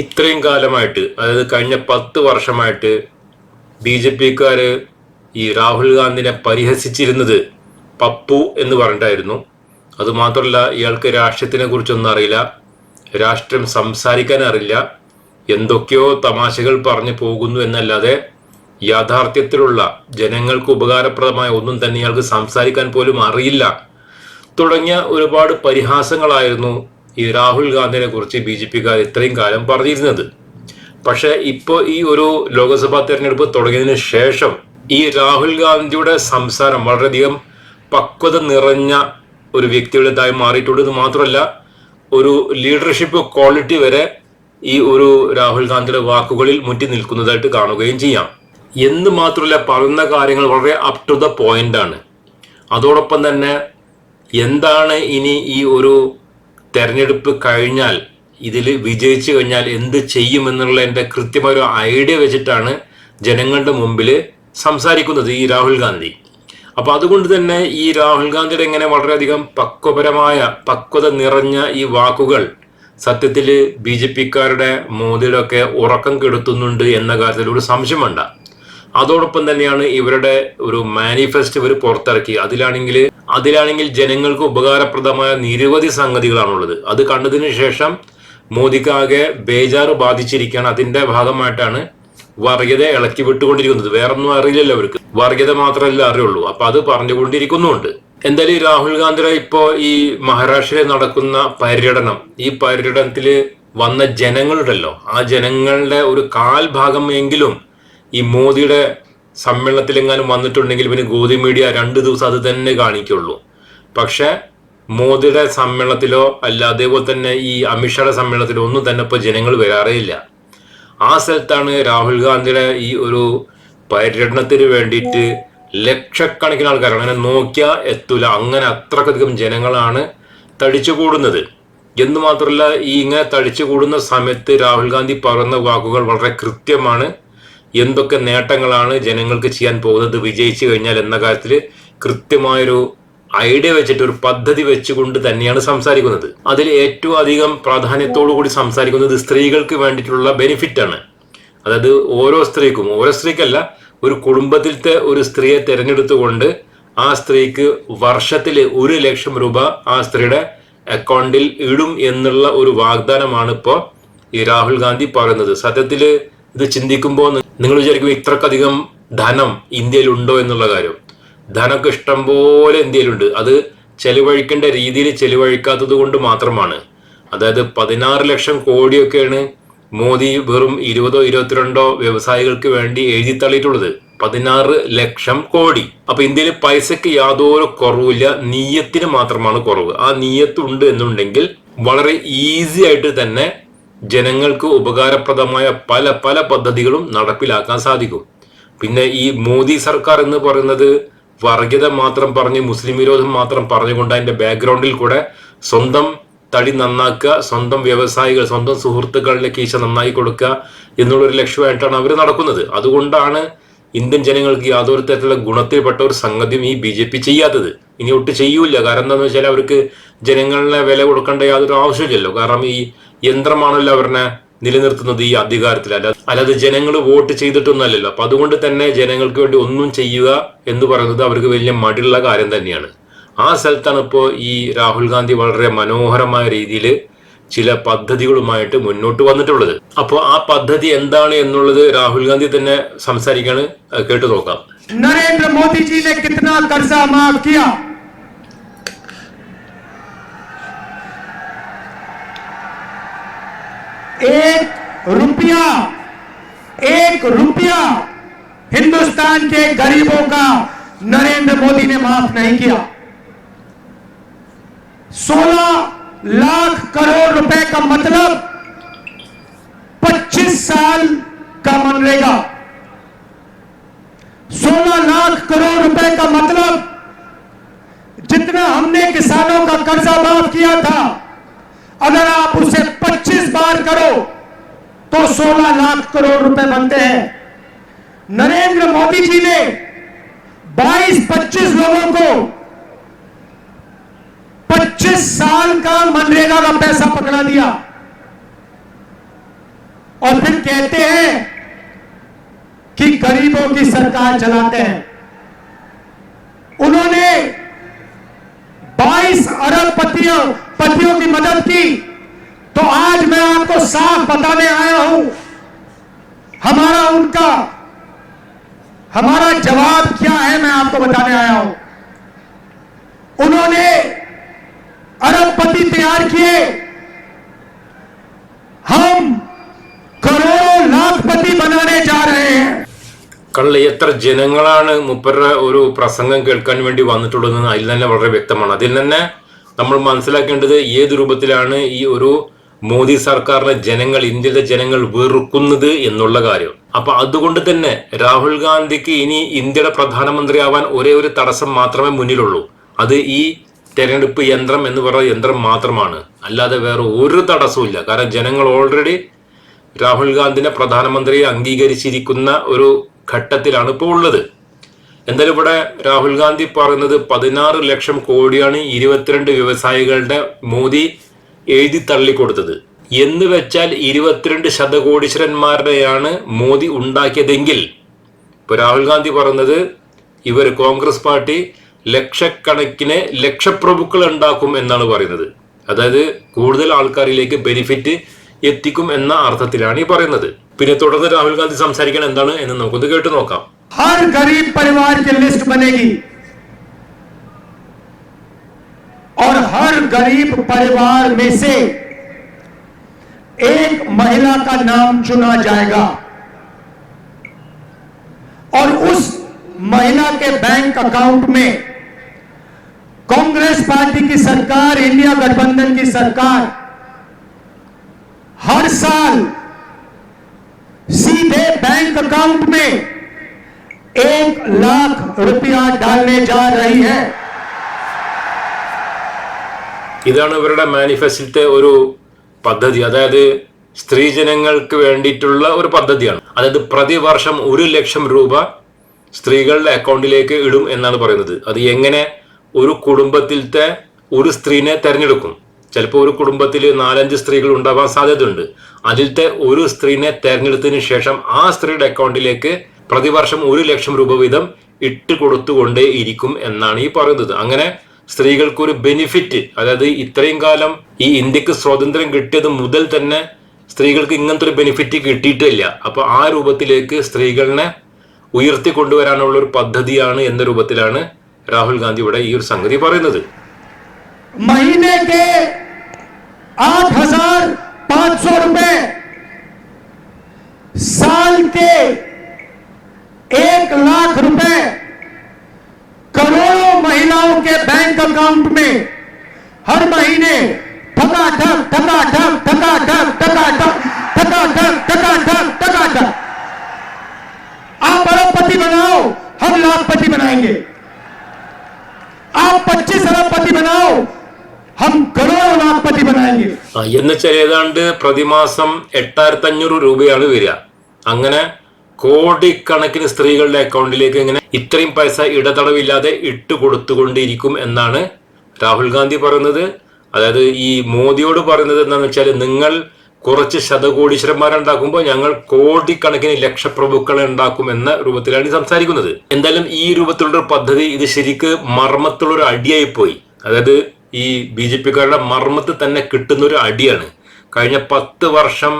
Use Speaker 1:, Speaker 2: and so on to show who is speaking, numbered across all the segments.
Speaker 1: ഇത്രയും കാലമായിട്ട് അതായത് കഴിഞ്ഞ പത്ത് വർഷമായിട്ട് ബി ജെ പിക്കാര് ഈ രാഹുൽ ഗാന്ധിനെ പരിഹസിച്ചിരുന്നത് പപ്പു എന്ന് പറഞ്ഞിട്ടായിരുന്നു. അതുമാത്രമല്ല ഇയാൾക്ക് രാഷ്ട്രീയത്തിനെ കുറിച്ചൊന്നും അറിയില്ല രാഷ്ട്രീയം സംസാരിക്കാൻ അറിയില്ല എന്തൊക്കെയോ തമാശകൾ പറഞ്ഞു പോകുന്നു എന്നല്ലാതെ യാഥാർത്ഥ്യത്തിലുള്ള ജനങ്ങൾക്ക് ഉപകാരപ്രദമായ ഒന്നും തന്നെ ഇയാൾക്ക് സംസാരിക്കാൻ പോലും അറിയില്ല. തുടങ്ങിയ ഒരുപാട് പരിഹാസങ്ങളായിരുന്നു ഈ രാഹുൽ ഗാന്ധിനെ കുറിച്ച് ബി ജെ പിക്കാർ ഇത്രയും കാലം പറഞ്ഞിരുന്നത്. പക്ഷെ ഇപ്പോൾ ഈ ഒരു ലോക്സഭാ തെരഞ്ഞെടുപ്പ് തുടങ്ങിയതിന് ശേഷം ഈ രാഹുൽ ഗാന്ധിയുടെ സംസാരം വളരെയധികം പക്വത നിറഞ്ഞ ഒരു വ്യക്തിയുടേതായി മാറിയിട്ടുണ്ട് എന്ന് മാത്രമല്ല ഒരു ലീഡർഷിപ്പ് ക്വാളിറ്റി വരെ ഈ ഒരു രാഹുൽ ഗാന്ധിയുടെ വാക്കുകളിൽ മുറ്റി നിൽക്കുന്നതായിട്ട് കാണുകയും ചെയ്യാം. എന്ന് മാത്രമല്ല പറയുന്ന കാര്യങ്ങൾ വളരെ അപ് ടു ദ പോയിന്റ് ആണ്. അതോടൊപ്പം തന്നെ എന്താണ് ഇനി ഈ ഒരു തെരഞ്ഞെടുപ്പ് കഴിഞ്ഞാൽ ഇതിൽ വിജയിച്ചു കഴിഞ്ഞാൽ എന്ത് ചെയ്യുമെന്നുള്ളതിന്റെ കൃത്യമായ ഒരു ഐഡിയ വെച്ചിട്ടാണ് ജനങ്ങളുടെ മുമ്പിൽ സംസാരിക്കുന്നത് ഈ രാഹുൽ ഗാന്ധി. അപ്പൊ അതുകൊണ്ട് തന്നെ ഈ രാഹുൽ ഗാന്ധിയുടെ ഇങ്ങനെ വളരെയധികം പക്വപരമായ പക്വത നിറഞ്ഞ ഈ വാക്കുകൾ സത്യത്തിൽ ബി ജെ പിക്കാരുടെ മോദിയിലൊക്കെ ഉറക്കം കെടുത്തുന്നുണ്ട് എന്ന കാര്യത്തിൽ ഒരു സംശയം വേണ്ട. അതോടൊപ്പം തന്നെയാണ് ഇവരുടെ ഒരു മാനിഫെസ്റ്റോ ഇവർ പുറത്തിറക്കി. അതിലാണെങ്കിൽ അതിലാണെങ്കിൽ ജനങ്ങൾക്ക് ഉപകാരപ്രദമായ നിരവധി സംഗതികളാണുള്ളത്. അത് കണ്ടതിന് ശേഷം മോദിക്കാകെ ബേജാറ് ബാധിച്ചിരിക്കുകയാണ്. അതിന്റെ ഭാഗമായിട്ടാണ് വർഗീയത ഇളക്കി വിട്ടുകൊണ്ടിരിക്കുന്നത്. വേറൊന്നും അറിയില്ലല്ലോ അവർക്ക്. വർഗീയത മാത്രമല്ല അറിയുള്ളൂ. അപ്പൊ അത് പറഞ്ഞുകൊണ്ടിരിക്കുന്നുണ്ട് എന്തായാലും രാഹുൽ ഗാന്ധിയുടെ ഇപ്പോ ഈ മഹാരാഷ്ട്രയിൽ നടക്കുന്ന പര്യടനം ഈ പര്യടനത്തിൽ വന്ന ജനങ്ങളുണ്ടല്ലോ. ആ ജനങ്ങളുടെ ഒരു കാൽ ഭാഗമെങ്കിലും ഈ മോദിയുടെ സമ്മേളനത്തിലെങ്ങാനും വന്നിട്ടുണ്ടെങ്കിൽ പിന്നെ ഗോതി മീഡിയ രണ്ട് ദിവസം അത് തന്നെ കാണിക്കുള്ളൂ. പക്ഷെ മോദിയുടെ സമ്മേളനത്തിലോ അല്ല അതേപോലെ തന്നെ ഈ അമിത്ഷായുടെ സമ്മേളനത്തിലോ ഒന്നും തന്നെ ഇപ്പൊ ജനങ്ങൾ വരാറേ ഇല്ല ആ സ്ഥലത്താണ് രാഹുൽ ഗാന്ധിയുടെ ഈ ഒരു പര്യടനത്തിന് വേണ്ടിയിട്ട് ലക്ഷക്കണക്കിന് ആൾക്കാരാണ് അങ്ങനെ നോക്കിയാൽ എത്തൂല. അങ്ങനെ അത്രക്കധികം ജനങ്ങളാണ് തടിച്ചു കൂടുന്നത്. എന്ന് മാത്രമല്ല ഈ ഇങ്ങനെ തടിച്ചു കൂടുന്ന സമയത്ത് രാഹുൽ ഗാന്ധി പറയുന്ന വാക്കുകൾ വളരെ കൃത്യമാണ്. എന്തൊക്കെ നേട്ടങ്ങളാണ് ജനങ്ങൾക്ക് ചെയ്യാൻ പോകുന്നത് വിജയിച്ചു കഴിഞ്ഞാൽ എന്ന കാര്യത്തിൽ കൃത്യമായൊരു ഐഡിയ വെച്ചിട്ട് ഒരു പദ്ധതി വെച്ചുകൊണ്ട് തന്നെയാണ് സംസാരിക്കുന്നത്. അതിൽ ഏറ്റവും അധികം പ്രാധാന്യത്തോടു കൂടി സംസാരിക്കുന്നത് സ്ത്രീകൾക്ക് വേണ്ടിയിട്ടുള്ള ബെനിഫിറ്റ് ആണ്. അതായത് ഓരോ സ്ത്രീക്കും ഓരോ സ്ത്രീക്കല്ല ഒരു കുടുംബത്തിലത്തെ ഒരു സ്ത്രീയെ തിരഞ്ഞെടുത്തുകൊണ്ട് ആ സ്ത്രീക്ക് വർഷത്തിൽ ഒരു ലക്ഷം രൂപ ആ സ്ത്രീയുടെ അക്കൗണ്ടിൽ ഇടും എന്നുള്ള ഒരു വാഗ്ദാനമാണ് ഇപ്പോൾ ഈ രാഹുൽ ഗാന്ധി പറയുന്നത്. സത്യത്തിൽ ഇത് ചിന്തിക്കുമ്പോൾ നിങ്ങൾ വിചാരിക്കും ഇത്രക്കധികം ധനം ഇന്ത്യയിൽ ഉണ്ടോ എന്നുള്ള കാര്യം. ധനമൊക്കെ ഇഷ്ടം പോലെ ഇന്ത്യയിലുണ്ട്. അത് ചെലവഴിക്കേണ്ട രീതിയിൽ ചെലവഴിക്കാത്തത് കൊണ്ട് മാത്രമാണ്. അതായത് പതിനാറ് ലക്ഷം കോടിയൊക്കെയാണ് മോദി വെറും ഇരുപതോ ഇരുപത്തിരണ്ടോ വ്യവസായികൾക്ക് വേണ്ടി എഴുതി തള്ളിയിട്ടുള്ളത് പതിനാറ് ലക്ഷം കോടി. അപ്പൊ ഇന്ത്യയിൽ പൈസക്ക് യാതൊരു കുറവില്ല നീയത്തിന് മാത്രമാണ് കുറവ്. ആ നീയത്ത് ഉണ്ട് എന്നുണ്ടെങ്കിൽ വളരെ ഈസി ആയിട്ട് തന്നെ ജനങ്ങൾക്ക് ഉപകാരപ്രദമായ പല പല പദ്ധതികളും നടപ്പിലാക്കാൻ സാധിക്കും. പിന്നെ ഈ മോദി സർക്കാർ എന്ന് പറയുന്നത് വർഗീയത മാത്രം പറഞ്ഞ് മുസ്ലിം വിരോധം മാത്രം പറഞ്ഞുകൊണ്ട് അതിന്റെ ബാക്ക്ഗ്രൗണ്ടിൽ കൂടെ സ്വന്തം തടി നന്നാക്കുക സ്വന്തം വ്യവസായികൾ സ്വന്തം സുഹൃത്തുക്കളിലെ കീശ നന്നായി കൊടുക്കുക എന്നുള്ളൊരു ലക്ഷ്യമായിട്ടാണ് അവർ നടക്കുന്നത്. അതുകൊണ്ടാണ് ഇന്ത്യൻ ജനങ്ങൾക്ക് യാതൊരു തരത്തിലുള്ള ഗുണത്തിൽപ്പെട്ട ഒരു സംഗതിയും ഈ ബി ജെ പി ചെയ്യാത്തത്. ഇനി ഒട്ട് ചെയ്യൂല കാരണം എന്താണെന്ന് വെച്ചാൽ അവർക്ക് ജനങ്ങളെ വില കൊടുക്കേണ്ട യാതൊരു ആവശ്യമില്ലല്ലോ. കാരണം ഈ യന്ത്രമാണല്ലോ അവരെ നിലനിർത്തുന്നത് ഈ അധികാരത്തിൽ. അല്ല അല്ലാതെ ജനങ്ങൾ വോട്ട് ചെയ്തിട്ടൊന്നുമല്ലല്ലോ. അപ്പൊ അതുകൊണ്ട് തന്നെ ജനങ്ങൾക്ക് വേണ്ടി ഒന്നും ചെയ്യുക എന്ന് പറയുന്നത് അവർക്ക് വലിയ മടിയുള്ള കാര്യം തന്നെയാണ്. ആ സ്ഥലത്താണ് ഇപ്പോൾ ഈ രാഹുൽ ഗാന്ധി വളരെ മനോഹരമായ രീതിയിൽ ചില പദ്ധതികളുമായിട്ട് മുന്നോട്ട് വന്നിട്ടുള്ളത് അപ്പോൾ ആ പദ്ധതി എന്താണ് എന്നുള്ളത് രാഹുൽ ഗാന്ധി തന്നെ സംസാരിക്കാണ് അത് കേട്ടു നോക്കാം
Speaker 2: नरेंद्र मोदी जी ने कितना कर्जा माफ किया एक रुपया एक रुपया हिंदुस्तान के गरीबों का नरेंद्र मोदी ने माफ नहीं किया 16 लाख करोड़ रुपए का मतलब 25 साल का मनरेगा। 16 लाख करोड़ रुपए का मतलब जितना हमने किसानों का कर्जा माफ़ किया था, अगर आप उसे 25 बार करो तो 16 लाख करोड़ रुपए बनते हैं। नरेंद्र मोदी जी ने 22-25 लोगों को 25 साल का मनरेगा का पैसा पकड़ा दिया। और फिर कहते हैं कि गरीबों की सरकार चलाते हैं। उन्होंने 22 अरब पतियों पतियों की मदद की। तो आज मैं आपको साफ़ बताने आया हूँ, हमारा उनका, हमारा जवाब क्या है मैं आपको बताने आया हूँ। उन्होंने अरबपति तैयार किए हम करोड़ों लाखपति बनाने जा रहे हैं
Speaker 1: കള്ള എത്ര ജനങ്ങളാണ് മുപ്പരുടെ ഒരു പ്രസംഗം കേൾക്കാൻ വേണ്ടി വന്നിട്ടുള്ളതെന്ന് അതിൽ തന്നെ വളരെ വ്യക്തമാണ് അതിൽ തന്നെ നമ്മൾ മനസ്സിലാക്കേണ്ടത് ഏത് രൂപത്തിലാണ് ഈ ഒരു മോദി സർക്കാരിനെ ജനങ്ങൾ ഇന്ത്യയിലെ ജനങ്ങൾ വെറുക്കുന്നത് എന്നുള്ള കാര്യം അപ്പൊ അതുകൊണ്ട് തന്നെ രാഹുൽ ഗാന്ധിക്ക് ഇനി ഇന്ത്യയുടെ പ്രധാനമന്ത്രിയാവാൻ ഒരേ ഒരു തടസ്സം മാത്രമേ മുന്നിലുള്ളൂ അത് ഈ തെരഞ്ഞെടുപ്പ് യന്ത്രം എന്ന് പറയുന്ന യന്ത്രം മാത്രമാണ്. അല്ലാതെ വേറെ ഒരു തടസ്സവും ഇല്ല. കാരണം ജനങ്ങൾ ഓൾറെഡി രാഹുൽ ഗാന്ധിനെ പ്രധാനമന്ത്രിയെ അംഗീകരിച്ചിരിക്കുന്ന ഒരു ഘട്ടത്തിലാണ് ഇപ്പോൾ ഉള്ളത്. എന്തായാലും ഇവിടെ രാഹുൽ ഗാന്ധി പറയുന്നത് പതിനാറ് ലക്ഷം കോടിയാണ് ഇരുപത്തിരണ്ട് വ്യവസായികളുടെ മോദി എഴുതി തള്ളിക്കൊടുത്തത്. എന്ന് വെച്ചാൽ ഇരുപത്തിരണ്ട് ശതകോടീശ്വരന്മാരുടെയാണ് മോദി ഉണ്ടാക്കിയതെങ്കിൽ. ഇപ്പൊ രാഹുൽ ഗാന്ധി പറയുന്നത് ഇവർ കോൺഗ്രസ് പാർട്ടി ലക്ഷക്കണക്കിന് ലക്ഷപ്രഭുക്കൾ ഉണ്ടാക്കും എന്നാണ് പറയുന്നത് അതായത് കൂടുതൽ ആൾക്കാരിലേക്ക് ബെനിഫിറ്റ് എത്തിക്കും എന്ന അർത്ഥത്തിലാണ് ഈ പറയുന്നത് പിന്നെ തുടർന്ന് രാഹുൽ ഗാന്ധി സംസാരിക്കാൻ എന്താണ് എന്ന് നമുക്കൊന്ന് കേട്ടു നോക്കാം
Speaker 2: हर गरीब परिवार की लिस्ट बनेगी और हर गरीब परिवार में से एक महिला का नाम चुना जाएगा और उस महिला के बैंक अकाउंट में कांग्रेस पार्टी की सरकार इंडिया गठबंधन की सरकार हर साल सीधे बैंक अकाउंट में एक लाख रुपया डालने जा रही है
Speaker 1: ഇതാണ് ഇവരുടെ മാനിഫെസ്റ്റോത്തെ ഒരു പദ്ധതി അതായത് സ്ത്രീജനങ്ങൾക്ക് വേണ്ടിയിട്ടുള്ള ഒരു പദ്ധതിയാണ് അതായത് പ്രതിവർഷം ഒരു ലക്ഷം രൂപ സ്ത്രീകളുടെ അക്കൗണ്ടിലേക്ക് ഇടും എന്നാണ് പറയുന്നത് അത് എങ്ങനെ ഒരു കുടുംബത്തിലത്തെ ഒരു സ്ത്രീനെ തെരഞ്ഞെടുക്കും. ചിലപ്പോൾ ഒരു കുടുംബത്തിൽ നാലഞ്ച് സ്ത്രീകൾ ഉണ്ടാവാൻ സാധ്യതയുണ്ട്. അതിലത്തെ ഒരു സ്ത്രീനെ തെരഞ്ഞെടുത്തതിന് ശേഷം ആ സ്ത്രീയുടെ അക്കൗണ്ടിലേക്ക് പ്രതിവർഷം ഒരു ലക്ഷം രൂപ വീതം ഇട്ട് കൊടുത്തുകൊണ്ടേ ഇരിക്കും എന്നാണ് ഈ പറയുന്നത്. അങ്ങനെ സ്ത്രീകൾക്ക് ഒരു ബെനിഫിറ്റ് അതായത് ഇത്രയും കാലം ഈ ഇന്ത്യയ്ക്ക് സ്വാതന്ത്ര്യം കിട്ടിയത് മുതൽ തന്നെ സ്ത്രീകൾക്ക് ഇങ്ങനത്തെ ഒരു ബെനിഫിറ്റ് കിട്ടിയിട്ടില്ല. അപ്പൊ ആ രൂപത്തിലേക്ക് സ്ത്രീകളെ ഉയർത്തി കൊണ്ടുവരാനുള്ള ഒരു പദ്ധതിയാണ് എന്ന രൂപത്തിലാണ് രാഹുൽ ഗാന്ധി ഇവിടെ ഈ ഒരു സംഗതി പറയുന്നത്
Speaker 2: महीने के आठ हजार पांच सौ रुपए साल के एक लाख रुपए करोड़ों महिलाओं के बैंक अकाउंट में हर महीने ठका ठक ठका ठक ठका ठक ठका ठक ठका ठक ठका ठक ठका ठक आप अरबपति बनाओ हम लाखपति बनाएंगे आप 25 अरबपति बनाओ हम करोड़ों लाखपति बनाएंगे
Speaker 1: ആ, എന്ന് വെച്ചാൽ ഏതാണ്ട് പ്രതിമാസം എട്ടായിരത്തി അഞ്ഞൂറ് രൂപയാണ് വരിക അങ്ങനെ കോടിക്കണക്കിന് സ്ത്രീകളുടെ അക്കൗണ്ടിലേക്ക് ഇങ്ങനെ ഇത്രയും പൈസ ഇടതടവില്ലാതെ ഇട്ട് കൊടുത്തുകൊണ്ടിരിക്കും എന്നാണ് രാഹുൽ ഗാന്ധി പറയുന്നത് അതായത് ഈ മോദിയോട് പറയുന്നത് എന്താണെന്ന് വെച്ചാൽ നിങ്ങൾ കുറച്ച് ശതകോടീശ്വരന്മാരെ ഉണ്ടാക്കുമ്പോൾ ഞങ്ങൾ കോടിക്കണക്കിന് ലക്ഷപ്രഭുക്കളെ ഉണ്ടാക്കും എന്ന രൂപത്തിലാണ് സംസാരിക്കുന്നത്. എന്തായാലും ഈ രൂപത്തിലുള്ള പദ്ധതി ഇത് ശരിക്ക് മർമ്മത്തുള്ള ഒരു അടിയായി പോയി അതായത് ഈ ബി ജെ പിക്കാരുടെ മർമ്മത്തിൽ തന്നെ കിട്ടുന്ന ഒരു അടിയാണ്. കഴിഞ്ഞ പത്ത് വർഷം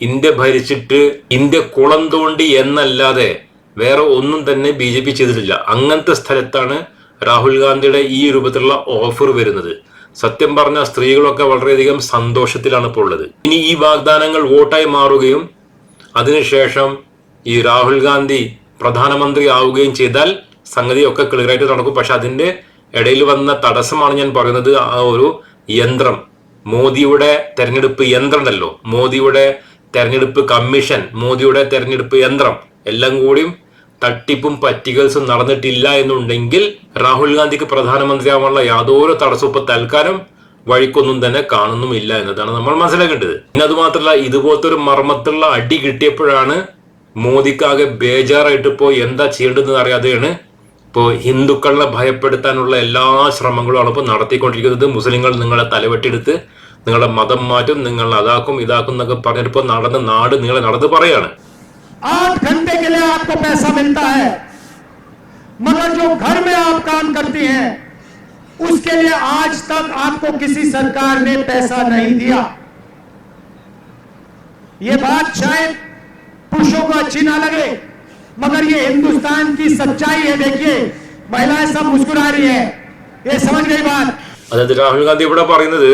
Speaker 1: ഇന്ത്യ ഭരിച്ചിട്ട് ഇന്ത്യ കുളം തോണ്ടി എന്നല്ലാതെ വേറെ ഒന്നും തന്നെ ബി ജെ പി ചെയ്തിട്ടില്ല. അങ്ങനത്തെ സ്ഥലത്താണ് രാഹുൽ ഗാന്ധിയുടെ ഈ രൂപത്തിലുള്ള ഓഫർ വരുന്നത്. സത്യം പറഞ്ഞ സ്ത്രീകളൊക്കെ വളരെയധികം സന്തോഷത്തിലാണ് ഇപ്പോൾ ഉള്ളത്. ഇനി ഈ വാഗ്ദാനങ്ങൾ വോട്ടായി മാറുകയും അതിനുശേഷം ഈ രാഹുൽ ഗാന്ധി പ്രധാനമന്ത്രി ആവുകയും ചെയ്താൽ സംഗതിയൊക്കെ ക്ലിയറായിട്ട് നടക്കും. പക്ഷെ അതിന്റെ ഇടയിൽ വന്ന തടസ്സമാണ് ഞാൻ പറയുന്നത്. ആ ഒരു യന്ത്രം. മോദിയുടെ തെരഞ്ഞെടുപ്പ് യന്ത്രം ഉണ്ടല്ലോ. മോദിയുടെ തെരഞ്ഞെടുപ്പ് കമ്മീഷൻ മോദിയുടെ തെരഞ്ഞെടുപ്പ് യന്ത്രം. എല്ലാം കൂടിയും തട്ടിപ്പും പറ്റികൾസും നടന്നിട്ടില്ല എന്നുണ്ടെങ്കിൽ രാഹുൽ ഗാന്ധിക്ക് പ്രധാനമന്ത്രിയാവാനുള്ള യാതൊരു തടസ്സവും തൽക്കാലം വഴിക്കൊന്നും തന്നെ കാണുന്നുമില്ല എന്നതാണ് നമ്മൾ മനസ്സിലാക്കേണ്ടത്. പിന്നെ അത് മാത്രമല്ല ഇതുപോലത്തെ ഒരു മർമ്മത്തുള്ള അടി കിട്ടിയപ്പോഴാണ് മോദിക്കാകെ ബേജാറായിട്ട് ഇപ്പോ എന്താ ചെയ്യേണ്ടതെന്ന് അറിയാതെയാണ് ഇപ്പോൾ ഹിന്ദുക്കളെ ഭയപ്പെടുത്താനുള്ള എല്ലാ ശ്രമങ്ങളുമാണ് ഇപ്പോൾ നടത്തിക്കൊണ്ടിരിക്കുന്നത്. മുസ്ലിങ്ങൾ നിങ്ങളെ തലവെട്ടിയെടുത്ത് നിങ്ങളുടെ മതം മാറ്റും നിങ്ങൾ അതാക്കും ഇതാക്കും എന്നൊക്കെ പറഞ്ഞിട്ട് ഇപ്പോൾ നടന്ന് നാട് നിങ്ങളെ നടന്ന് പറയാണ്.
Speaker 2: आठ घंटे के लिए आपको पैसा मिलता है मगर जो घर में आप काम करती हैं उसके लिए आज तक आपको किसी सरकार ने पैसा नहीं दिया ये बात शायद पुरुषों को अच्छी ना लगे मगर ये हिंदुस्तान की सच्चाई है देखिए महिलाएं सब मुस्कुरा रही है ये समझ गई बात
Speaker 1: അതായത് രാഹുൽ ഗാന്ധി ഇവിടെ പറയുന്നത്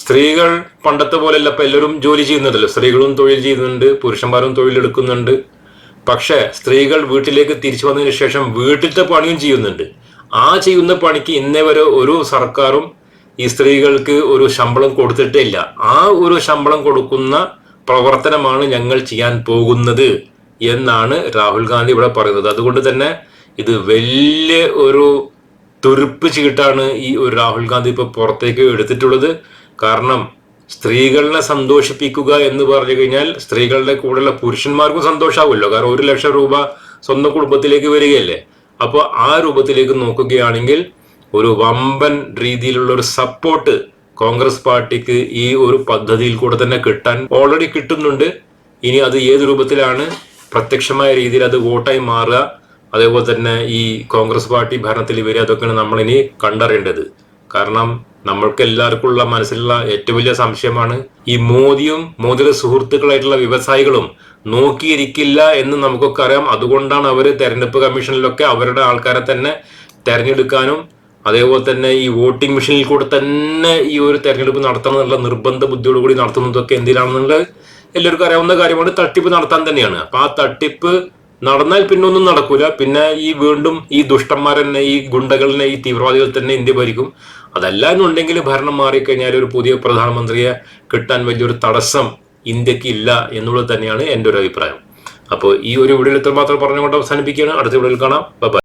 Speaker 1: സ്ത്രീകൾ പണ്ടത്തെ പോലെയല്ല ഇപ്പൊ എല്ലാവരും ജോലി ചെയ്യുന്നുണ്ടല്ലോ. സ്ത്രീകളും തൊഴിൽ ചെയ്യുന്നുണ്ട് പുരുഷന്മാരും തൊഴിലെടുക്കുന്നുണ്ട്. പക്ഷെ സ്ത്രീകൾ വീട്ടിലേക്ക് തിരിച്ചു വന്നതിന് ശേഷം വീട്ടിലത്തെ പണിയും ചെയ്യുന്നുണ്ട്. ആ ചെയ്യുന്ന പണിക്ക് ഇന്നേ വരെ ഒരു സർക്കാരും ഈ സ്ത്രീകൾക്ക് ഒരു ശമ്പളം കൊടുത്തിട്ടേ ഇല്ല ആ ഒരു ശമ്പളം കൊടുക്കുന്ന പ്രവർത്തനമാണ് ഞങ്ങൾ ചെയ്യാൻ പോകുന്നത് എന്നാണ് രാഹുൽ ഗാന്ധി ഇവിടെ പറയുന്നത്. അതുകൊണ്ട് തന്നെ ഇത് വലിയ ഒരു തുരുപ്പ് ചീട്ടാണ് ഈ ഒരു രാഹുൽ ഗാന്ധി ഇപ്പൊ പുറത്തേക്ക് എടുത്തിട്ടുള്ളത്. കാരണം സ്ത്രീകളെ സന്തോഷിപ്പിക്കുക എന്ന് പറഞ്ഞു കഴിഞ്ഞാൽ സ്ത്രീകളുടെ കൂടെയുള്ള പുരുഷന്മാർക്കും സന്തോഷമാവുമല്ലോ കാരണം ഒരു ലക്ഷം രൂപ സ്വന്തം കുടുംബത്തിലേക്ക് വരികയല്ലേ? അപ്പോൾ ആ രൂപത്തിലേക്ക് നോക്കുകയാണെങ്കിൽ ഒരു വമ്പൻ രീതിയിലുള്ള ഒരു സപ്പോർട്ട് കോൺഗ്രസ് പാർട്ടിക്ക് ഈ ഒരു പദ്ധതിയിൽ കൂടെ തന്നെ കിട്ടാൻ ഓൾറെഡി കിട്ടുന്നുണ്ട്. ഇനി അത് ഏത് രൂപത്തിലാണ് പ്രത്യക്ഷമായ രീതിയിൽ അത് വോട്ടായി മാറുക അതേപോലെ തന്നെ ഈ കോൺഗ്രസ് പാർട്ടി ഭരണത്തിൽ വരിക അതൊക്കെയാണ് നമ്മളിനി കണ്ടറിയേണ്ടത്. കാരണം നമ്മൾക്ക് എല്ലാവർക്കും ഉള്ള മനസ്സിലുള്ള ഏറ്റവും വലിയ സംശയമാണ് ഈ മോദിയും മോദിയുടെ സുഹൃത്തുക്കളായിട്ടുള്ള വ്യവസായികളും നോക്കിയിരിക്കില്ല എന്ന് നമുക്കൊക്കെ അറിയാം. അതുകൊണ്ടാണ് അവർ തെരഞ്ഞെടുപ്പ് കമ്മീഷനിലൊക്കെ അവരുടെ ആൾക്കാരെ തന്നെ തെരഞ്ഞെടുക്കാനും അതേപോലെ തന്നെ ഈ വോട്ടിംഗ് മെഷീനിൽ കൂടെ തന്നെ ഈ ഒരു തെരഞ്ഞെടുപ്പ് നടത്തണം എന്നുള്ള നിർബന്ധ ബുദ്ധിയോടുകൂടി നടത്തുന്നതൊക്കെ എന്തിനാണെന്നുള്ളത് എല്ലാവർക്കും അറിയാവുന്ന കാര്യമാണ്. തട്ടിപ്പ് നടത്താൻ തന്നെയാണ്. അപ്പൊ ആ തട്ടിപ്പ് നടന്നാൽ പിന്നെ ഒന്നും നടക്കൂല. പിന്നെ ഈ വീണ്ടും ഈ ദുഷ്ടന്മാർ തന്നെ ഈ ഗുണ്ടകളിനെ ഈ തീവ്രവാദികൾ തന്നെ ഇന്ത്യ ഭരിക്കും? അതല്ല എന്നുണ്ടെങ്കിൽ ഭരണം മാറിക്കഴിഞ്ഞാൽ ഒരു പുതിയ പ്രധാനമന്ത്രിയെ കിട്ടാൻ വലിയൊരു തടസ്സം ഇന്ത്യയ്ക്ക് ഇല്ല എന്നുള്ളത് തന്നെയാണ് എന്റെ ഒരു അഭിപ്രായം. അപ്പോൾ ഈ ഒരു വീഡിയോയിൽ ഇത്രമാത്രം പറഞ്ഞുകൊണ്ട് അവസാനിപ്പിക്കുകയാണ്. അടുത്ത വീഡിയോയിൽ കാണാം. ബൈ